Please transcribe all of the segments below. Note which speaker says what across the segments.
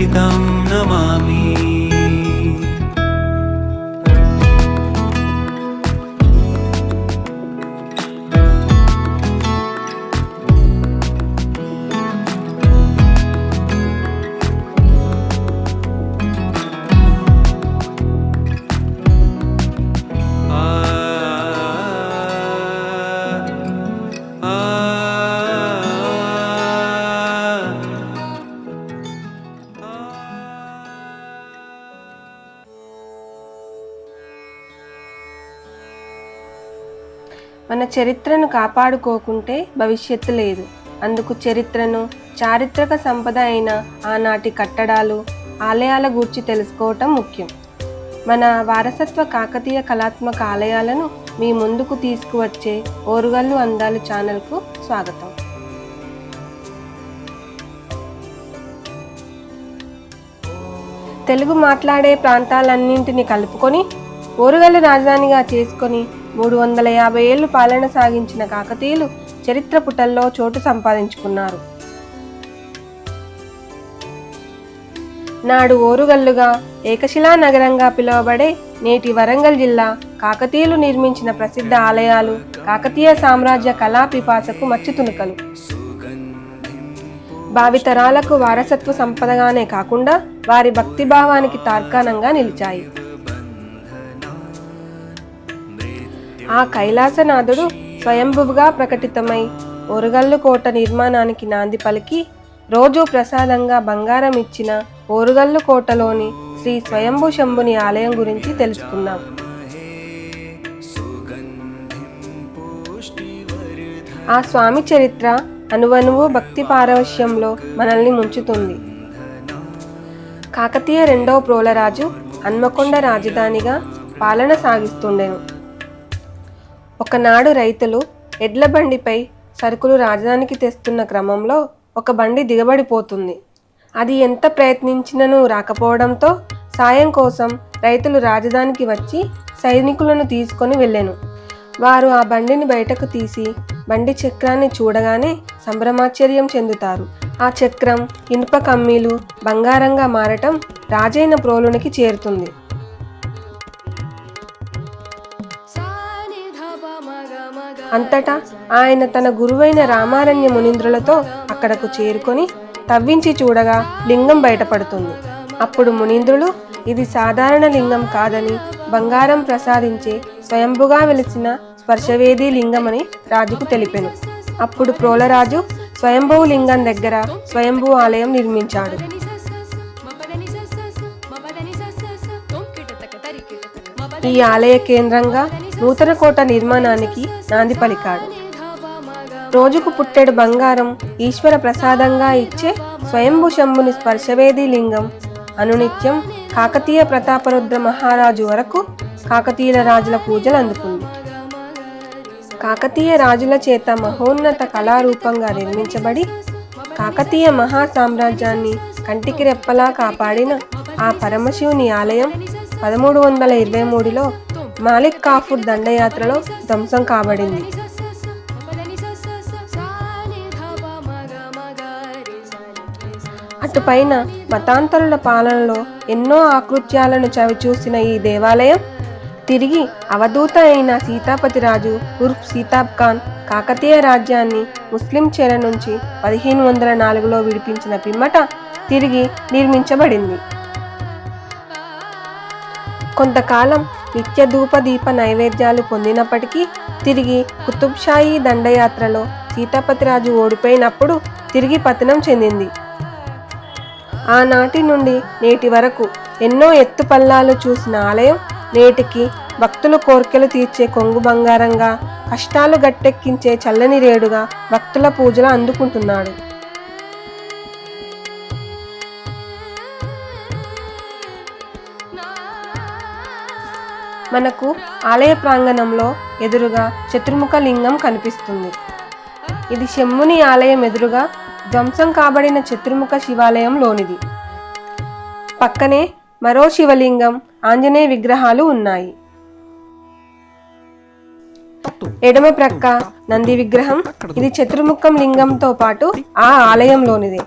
Speaker 1: सहितं नमामि
Speaker 2: మన చరిత్రను కాపాడుకోకుంటే భవిష్యత్తు లేదు. అందుకు చరిత్రను చారిత్రక సంపద అయిన ఆనాటి కట్టడాలు ఆలయాల గూర్చి తెలుసుకోవటం ముఖ్యం. మన వారసత్వ కాకతీయ కళాత్మక ఆలయాలను మీ ముందుకు తీసుకువచ్చే ఓరుగల్లు అందాలు ఛానల్కు స్వాగతం. తెలుగు మాట్లాడే ప్రాంతాలన్నింటినీ కలుపుకొని ఓరుగల్లు రాజధానిగా చేసుకొని మూడు వందల యాభై ఏళ్ళు పాలన సాగించిన కాకతీయులు చరిత్ర పుటల్లో చోటు సంపాదించుకున్నారు. నాడు ఓరుగల్లుగా ఏకశిలా నగరంగా పిలువబడే నేటి వరంగల్ జిల్లా కాకతీయులు నిర్మించిన ప్రసిద్ధ ఆలయాలు కాకతీయ సామ్రాజ్య కళా పిపాసకు మచ్చుతునుకలు భావితరాలకు వారసత్వ సంపదగానే కాకుండా వారి భక్తిభావానికి తార్కాణంగా నిలిచాయి. ఆ కైలాసనాథుడు స్వయంభువుగా ప్రకటితమై ఓరుగల్లు కోట నిర్మాణానికి నాంది పలికి రోజు ప్రసాదంగా బంగారం ఇచ్చిన ఓరుగల్లు కోటలోని శ్రీ స్వయంభు శంభుని ఆలయం గురించి తెలుసుకుందాం. ఆ స్వామి చరిత్ర అనువనువు భక్తి పారవశ్యంలో మనల్ని ముంచుతుంది. కాకతీయ రెండవ ప్రోలరాజు హన్మకొండ రాజధానిగా పాలన సాగిస్తుండెను. ఒకనాడు రైతులు ఎడ్ల బండిపై సరుకులు రాజధానికి తెస్తున్న క్రమంలో ఒక బండి దిగబడిపోతుంది. అది ఎంత ప్రయత్నించినను రాకపోవడంతో సాయం కోసం రైతులు రాజధానికి వచ్చి సైనికులను తీసుకొని వెళ్ళెను. వారు ఆ బండిని బయటకు తీసి బండి చక్రాన్ని చూడగానే సంభ్రమాశ్చర్యం చెందుతారు. ఆ చక్రం ఇనుప కమ్మీలు బంగారంగా మారటం రాజైన ప్రోలునికి చేరుతుంది. అంతటా ఆయన తన గురువైన రామారణ్య మునీంద్రులతో అక్కడకు చేరుకొని తవ్వించి చూడగా లింగం బయటపడుతుంది. అప్పుడు మునీంద్రులు ఇది సాధారణ లింగం కాదని బంగారం ప్రసాదించే స్వయంభుగా వెలిసిన స్పర్శవేది లింగమని రాజుకు తెలిపెను. అప్పుడు ప్రోలరాజు స్వయంభువు లింగం దగ్గర స్వయంభూ ఆలయం నిర్మించాడు. ఈ ఆలయ కేంద్రంగా నూతన కోట నిర్మాణానికి నాంది పలికాడు. రోజుకు పుట్టెడు బంగారం ఈశ్వర ప్రసాదంగా ఇచ్చే స్వయంభు శంభుని స్పర్శవేది లింగం అనునిత్యం కాకతీయ ప్రతాపరుద్ర మహారాజు వరకు కాకతీయుల రాజుల పూజలు అందుకుంది. కాకతీయ రాజుల చేత మహోన్నత కళారూపంగా నిర్మించబడి కాకతీయ మహా సామ్రాజ్యాన్ని కంటికి రెప్పలా కాపాడిన ఆ పరమశివుని ఆలయం పదమూడు వందల ఇరవై మూడులో మాలిక్ కాఫూర్ దండయాత్రలో ధ్వంసం కాబడింది. అటుపైన మతాంతరుల పాలనలో ఎన్నో ఆకృత్యాలను చవిచూసిన ఈ దేవాలయం తిరిగి అవధూత అయిన సీతాపతి రాజు ఉర్ఫ్ సీతాబ్ ఖాన్ కాకతీయ రాజ్యాన్ని ముస్లిం చెర నుంచి పదిహేను వందల నాలుగులో విడిపించిన పిమ్మట తిరిగి నిర్మించబడింది. కొంతకాలం నిత్య ధూప దీప నైవేద్యాలు పొందినప్పటికీ తిరిగి కుతుబ్షాయి దండయాత్రలో సీతాపతిరాజు ఓడిపోయినప్పుడు తిరిగి పతనం చెందింది. ఆనాటి నుండి నేటి వరకు ఎన్నో ఎత్తు పల్లాలు చూసిన ఆలయం నేటికి భక్తుల కోర్కెలు తీర్చే కొంగు బంగారంగా కష్టాలు గట్టెక్కించే చల్లని రేడుగా భక్తుల పూజలు అందుకుంటున్నాడు. మనకు ఆలయ ప్రాంగణంలో ఎదురుగా చతుర్ముఖ లింగం కనిపిస్తుంది. ఇది శమ్ముని ఆలయం ఎదురుగా ధ్వంసం కాబడిన చతుర్ముఖ శివాలయంలోనిది పక్కనే మరో శివలింగం ఆంజనేయ విగ్రహాలు ఉన్నాయి. ఎడమ ప్రక్క నంది విగ్రహం ఇది చతుర్ముఖం లింగంతో పాటు ఆ ఆలయంలోనిదే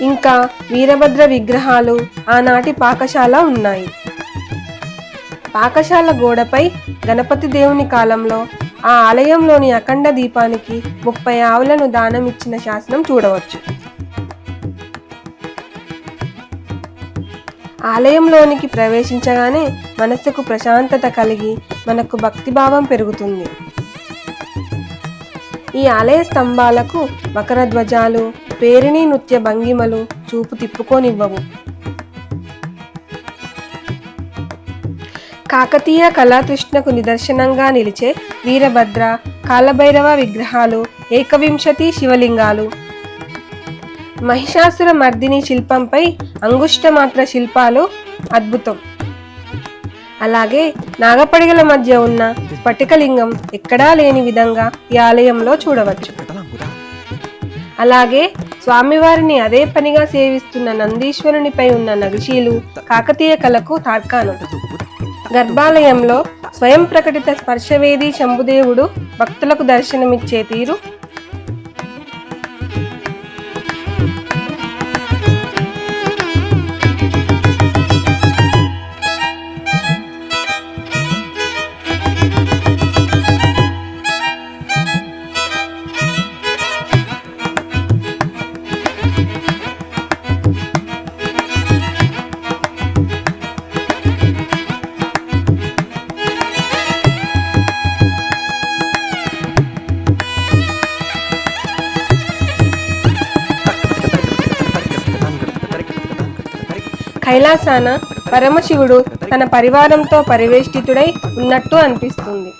Speaker 2: ఇంకా వీరభద్ర విగ్రహాలు ఆనాటి పాకశాల ఉన్నాయి. పాకశాల గోడపై గణపతి దేవుని కాలంలో ఆ ఆలయంలోని అఖండ దీపానికి ముప్పై ఆవులను దానమిచ్చిన శాసనం చూడవచ్చు. ఆలయంలోనికి ప్రవేశించగానే మనసుకు ప్రశాంతత కలిగి మనకు భక్తిభావం పెరుగుతుంది. ఈ ఆలయ స్తంభాలకు మకర ధ్వజాలు పేరిణి నృత్య భంగిమలు చూపు తిప్పుకోనివ్వవు. కాకతీయ కళాతృష్ణకు నిదర్శనంగా నిలిచే వీరభద్ర కాలభైరవ విగ్రహాలు ఏకవింశతి శివలింగాలు. మహిషాసుర మర్దిని శిల్పంపై అంగుష్టమాత్ర శిల్పాలు అద్భుతం. అలాగే నాగపడిగల మధ్య ఉన్న స్ఫటికలింగం ఎక్కడా లేని విధంగా ఈ ఆలయంలో చూడవచ్చు. అలాగే స్వామివారిని అదే పనిగా సేవిస్తున్న నందీశ్వరునిపై ఉన్న నగశీలు కాకతీయ కళకు తార్కాణం. గర్భాలయంలో స్వయం ప్రకటిత స్పర్శవేది శంభుదేవుడు భక్తులకు దర్శనమిచ్చే తీరు కైలాసాన పరమశివుడు తన పరివారంతో పరివేష్టితుడై ఉన్నట్టు అనిపిస్తుంది.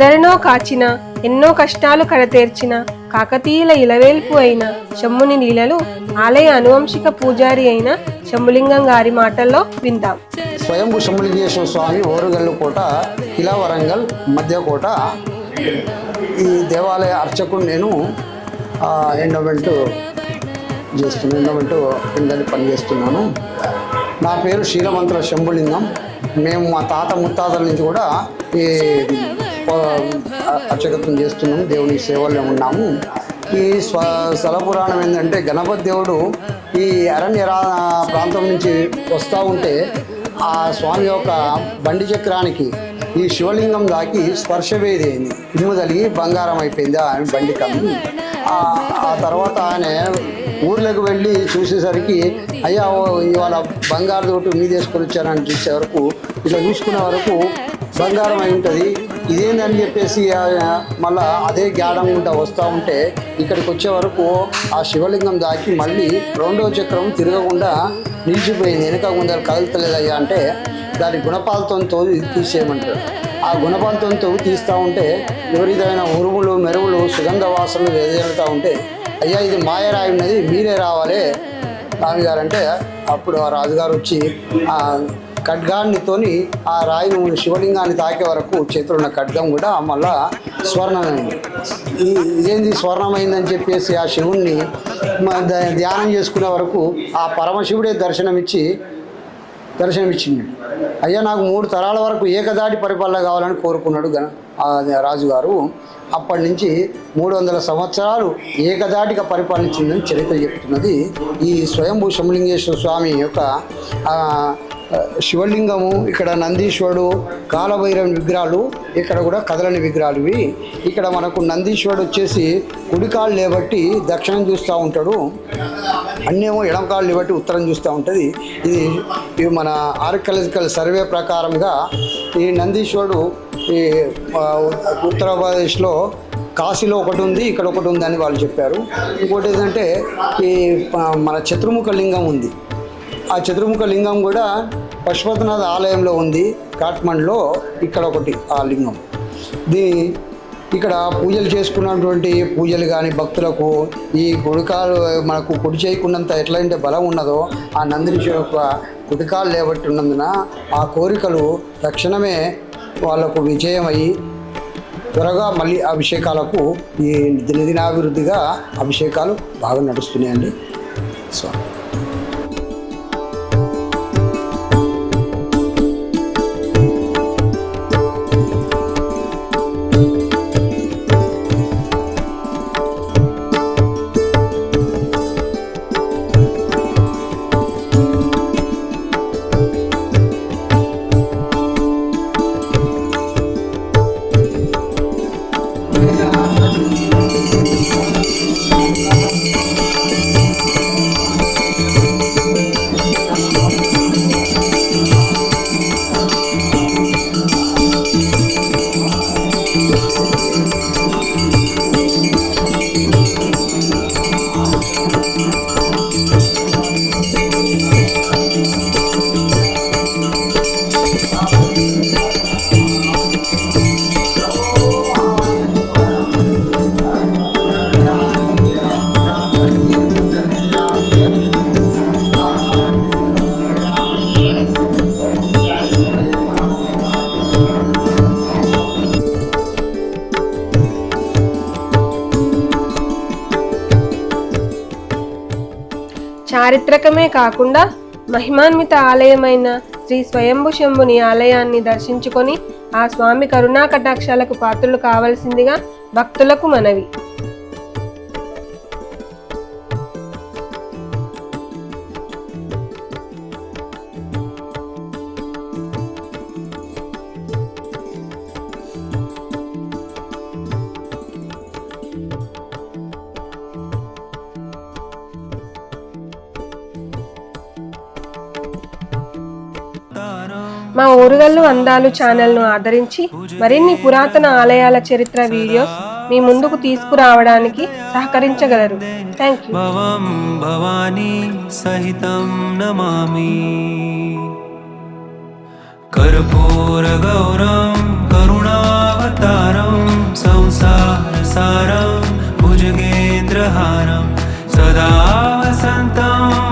Speaker 2: ఎందరినో కాచిన ఎన్నో కష్టాలు కడతేర్చిన కాకతీయుల ఇలవేల్పు అయిన శంభుని లీలలు ఆలయ అనువంశిక పూజారి అయిన శంభులింగం గారి మాటల్లో విందాం.
Speaker 3: స్వయంభు శంభులింగేశ్వర స్వామి ఓరుగల్లు కోట ఇలా వరంగల్ మధ్యకోట ఈ దేవాలయ అర్చకుడు నేను ఎండోమెంట్ చేస్తున్నాను ఎండోమెంట్ కిందని పనిచేస్తున్నాను. నా పేరు శీలమంత్ర శంభులింగం. మేము మా తాత ముత్తాతల నుంచి కూడా ఈ అర్చకత్వం చేస్తున్నాము దేవుని సేవల్లో ఉన్నాము. ఈ స్వ స్థల పురాణం ఏంటంటే గణపతి దేవుడు ఈ అరణ్య ప్రాంతం నుంచి వస్తూ ఉంటే ఆ స్వామి యొక్క బండి చక్రానికి ఈ శివలింగం దాకి స్పర్శవేది అయింది. ఇమ్ము తలిగి బంగారం అయిపోయింది ఆయన బండి కమ్మి ఆ తర్వాత ఆయన ఊర్లోకి వెళ్ళి చూసేసరికి అయ్యా ఓ ఇవాళ బంగారు తోటి మీద వేసుకొని వచ్చారని చూసే వరకు ఇట్లా చూసుకునే వరకు బంగారం అయి ఉంటుంది. ఇదేందని చెప్పేసి మళ్ళా అదే గ్యాడం గుండా వస్తూ ఉంటే ఇక్కడికి వచ్చే వరకు ఆ శివలింగం దాకి మళ్ళీ రెండో చక్రం తిరగకుండా నిలిచిపోయింది. వెనుక ముందర కదలతలేదయ్యా అంటే దాని గుణపాలతో తోవి తీసేయమంటారు. ఆ గుణపాలతో తోవి తీస్తూ ఉంటే విపరీతమైన ఉరుములు మెరువులు సుగంధ వాసనలు వెదజల్లుతూ ఉంటే అయ్యా ఇది మాయరాయి ఉన్నది మీరే రావాలి. రాజుగారు అంటే అప్పుడు ఆ రాజుగారు వచ్చి ఖడ్గాన్నితోని ఆ రాయిని శివలింగాన్ని తాకే వరకు చేతిలో ఉన్న ఖడ్గం కూడా మళ్ళా స్వర్ణమైంది. ఈ ఇదేంది స్వర్ణమైందని చెప్పేసి ఆ శివుణ్ణి ధ్యానం చేసుకునే వరకు ఆ పరమశివుడే దర్శనమిచ్చి దర్శనమిచ్చింది అయ్యా నాకు మూడు తరాల వరకు ఏకదాటి పరిపాలన కావాలని కోరుకున్నాడు గణ రాజుగారు. అప్పటి నుంచి మూడు వందల సంవత్సరాలు ఏకదాటిగా పరిపాలించిందని చరిత్ర చెప్తున్నది ఈ స్వయంభూ శంభులింగేశ్వర స్వామి యొక్క శివలింగము ఇక్కడ నందీశ్వరుడు కాలభైరవ విగ్రహాలు ఇక్కడ కూడా కదలని విగ్రహాలు ఇవి. ఇక్కడ మనకు నందీశ్వరుడు వచ్చేసి కుడికాళ్ళు లేబట్టి దక్షిణం చూస్తూ ఉంటాడు. అన్నేమో ఎడం కాళ్ళు లేబట్టి ఉత్తరం చూస్తూ ఉంటుంది. ఇది ఇది మన ఆర్కలాజికల్ సర్వే ప్రకారంగా ఈ నందీశ్వరుడు ఈ ఉత్తరప్రదేశ్లో కాశీలో ఒకటి ఉంది ఇక్కడ ఒకటి ఉంది అని వాళ్ళు చెప్పారు. ఇంకోటి ఏంటంటే ఈ మన చతుర్ముఖ లింగం ఉంది. ఆ చతుర్ముఖ లింగం కూడా పశుపతినాథ్ ఆలయంలో ఉంది కాట్మండ్లో ఇక్కడ ఒకటి ఆ లింగం. దీని ఇక్కడ పూజలు చేసుకున్నటువంటి పూజలు కానీ భక్తులకు ఈ గుడికాలు మనకు కుడి చేయకున్నంత ఎట్లయితే బలం ఉన్నదో ఆ నందిని యొక్క గుడికాలు లేబట్టి ఉన్నందున ఆ కోరికలు తక్షణమే వాళ్ళకు విజయమై త్వరగా మళ్ళీ అభిషేకాలకు ఈ దినదినాభివృద్ధిగా అభిషేకాలు బాగా నడుస్తున్నాయండి. సో
Speaker 2: చారిత్రకమే కాకుండా మహిమాన్విత ఆలయమైన శ్రీ స్వయంభు శంభుని ఆలయాన్ని దర్శించుకొని ఆ స్వామి కరుణా కటాక్షాలకు పాత్రలు కావలసిందిగా భక్తులకు మనవి. మా ఊరుగల్లు అందాలు ఛానల్ను ఆదరించి మరిన్ని పురాతన ఆలయాల చరిత్ర వీడియోస్ మీ ముందుకు తీసుకురావడానికి సహకరించగలరు. థ్యాంక్ యూ
Speaker 1: భవానీ సహితం నమామి. కర్పూర గౌరం కరుణావతారం సంసార సారం భుజగేంద్రహారం సదా సంతం